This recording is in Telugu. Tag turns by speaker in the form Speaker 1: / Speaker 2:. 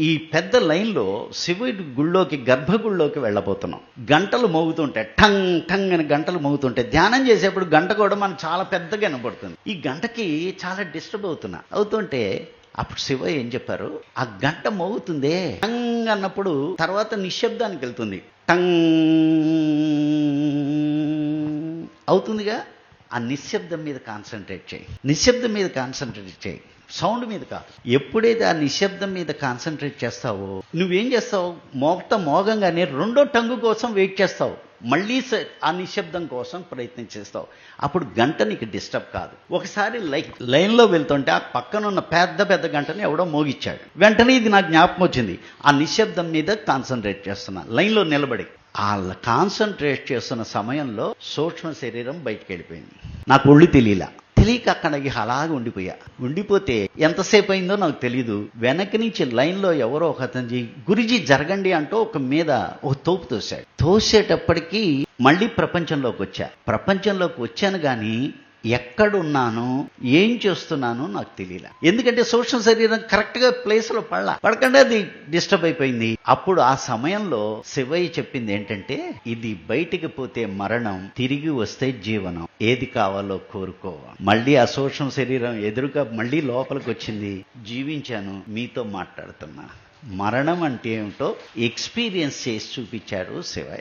Speaker 1: ఈ పెద్ద లైన్లో శివుడి గుళ్ళోకి గర్భగుళ్ళోకి వెళ్ళబోతున్నాం. గంటలు మోగుతుంటే టంగ్ టంగ్ అని గంటలు మోగుతుంటే ధ్యానం చేసేప్పుడు గంట కూడా మనకు చాలా పెద్దగా కనబడుతుంది ఈ గంటకి చాలా డిస్టర్బ్ అవుతున్నా. అవుతుంటే అప్పుడు శివ ఏం చెప్పారు? ఆ గంట మోగుతుందే టంగ్ అన్నప్పుడు తర్వాత నిశ్శబ్దానికి వెళ్తుంది. టంగ్ అవుతుందిగా? ఆ నిశ్శబ్దం మీద కాన్సన్ట్రేట్ చేయి. నిశ్శబ్దం మీద కాన్సన్ట్రేట్ చేయి. సౌండ్ మీద కాదు. ఎప్పుడైతే ఆ నిశ్శబ్దం మీద కాన్సన్ట్రేట్ చేస్తావో నువ్వేం చేస్తావు? మోగత మోగంగానే రెండో టంగు కోసం వెయిట్ చేస్తావు. మళ్ళీ స- ఆ నిశ్శబ్దం కోసం ప్రయత్నం చేస్తావు. అప్పుడు గంట నీకు డిస్టర్బ్ కాదు. ఒకసారి లైక్ లైన్లో వెళ్తుంటే ఆ పక్కన ఉన్న పెద్ద పెద్ద గంటని ఎవడో మోగిచ్చాడు. వెంటనే ఇది నాకు జ్ఞాపకం వచ్చింది. ఆ నిశ్శబ్దం మీద కాన్సన్ట్రేట్ చేస్తున్నా. లైన్లో నిలబడి. ఆ కాన్సన్ట్రేట్ చేస్తున్న సమయంలో సూక్ష్మ శరీరం బయటికి వెళ్ళిపోయింది నాకు ఒళ్ళు తెలియలా. తెలియక అక్కడ ఇక అలాగే ఉండిపోయా. ఉండిపోతే ఎంతసేపు అయిందో నాకు తెలియదు వెనక నుంచి లైన్లో ఎవరో ఒక అతని గురిజీ జరగండి అంటూ ఒక మీద ఒక తోపు తోశాడు. తోసేటప్పటికీ మళ్ళీ ప్రపంచంలోకి వచ్చా. ప్రపంచంలోకి వచ్చాను కానీ ఎక్కడున్నాను ఏం చేస్తున్నాను నాకు తెలియలే. ఎందుకంటే సూక్ష్మ శరీరం కరెక్ట్గా ప్లేస్లో పడలా. పడకుండా అది డిస్టర్బ్ అయిపోయింది. అప్పుడు ఆ సమయంలో శివయ్య చెప్పింది ఏంటంటే ఇది బయటికి పోతే మరణం తిరిగి వస్తే జీవనం. ఏది కావాలో కోరుకో. మళ్ళీ ఆ సూక్ష్మ శరీరం ఎదురుగా మళ్ళీ లోపలికి వచ్చింది జీవించాను మీతో మాట్లాడుతున్నా. మరణం అంటే ఏమిటో ఎక్స్పీరియన్స్ చేసి చూపించారు శివయ్య.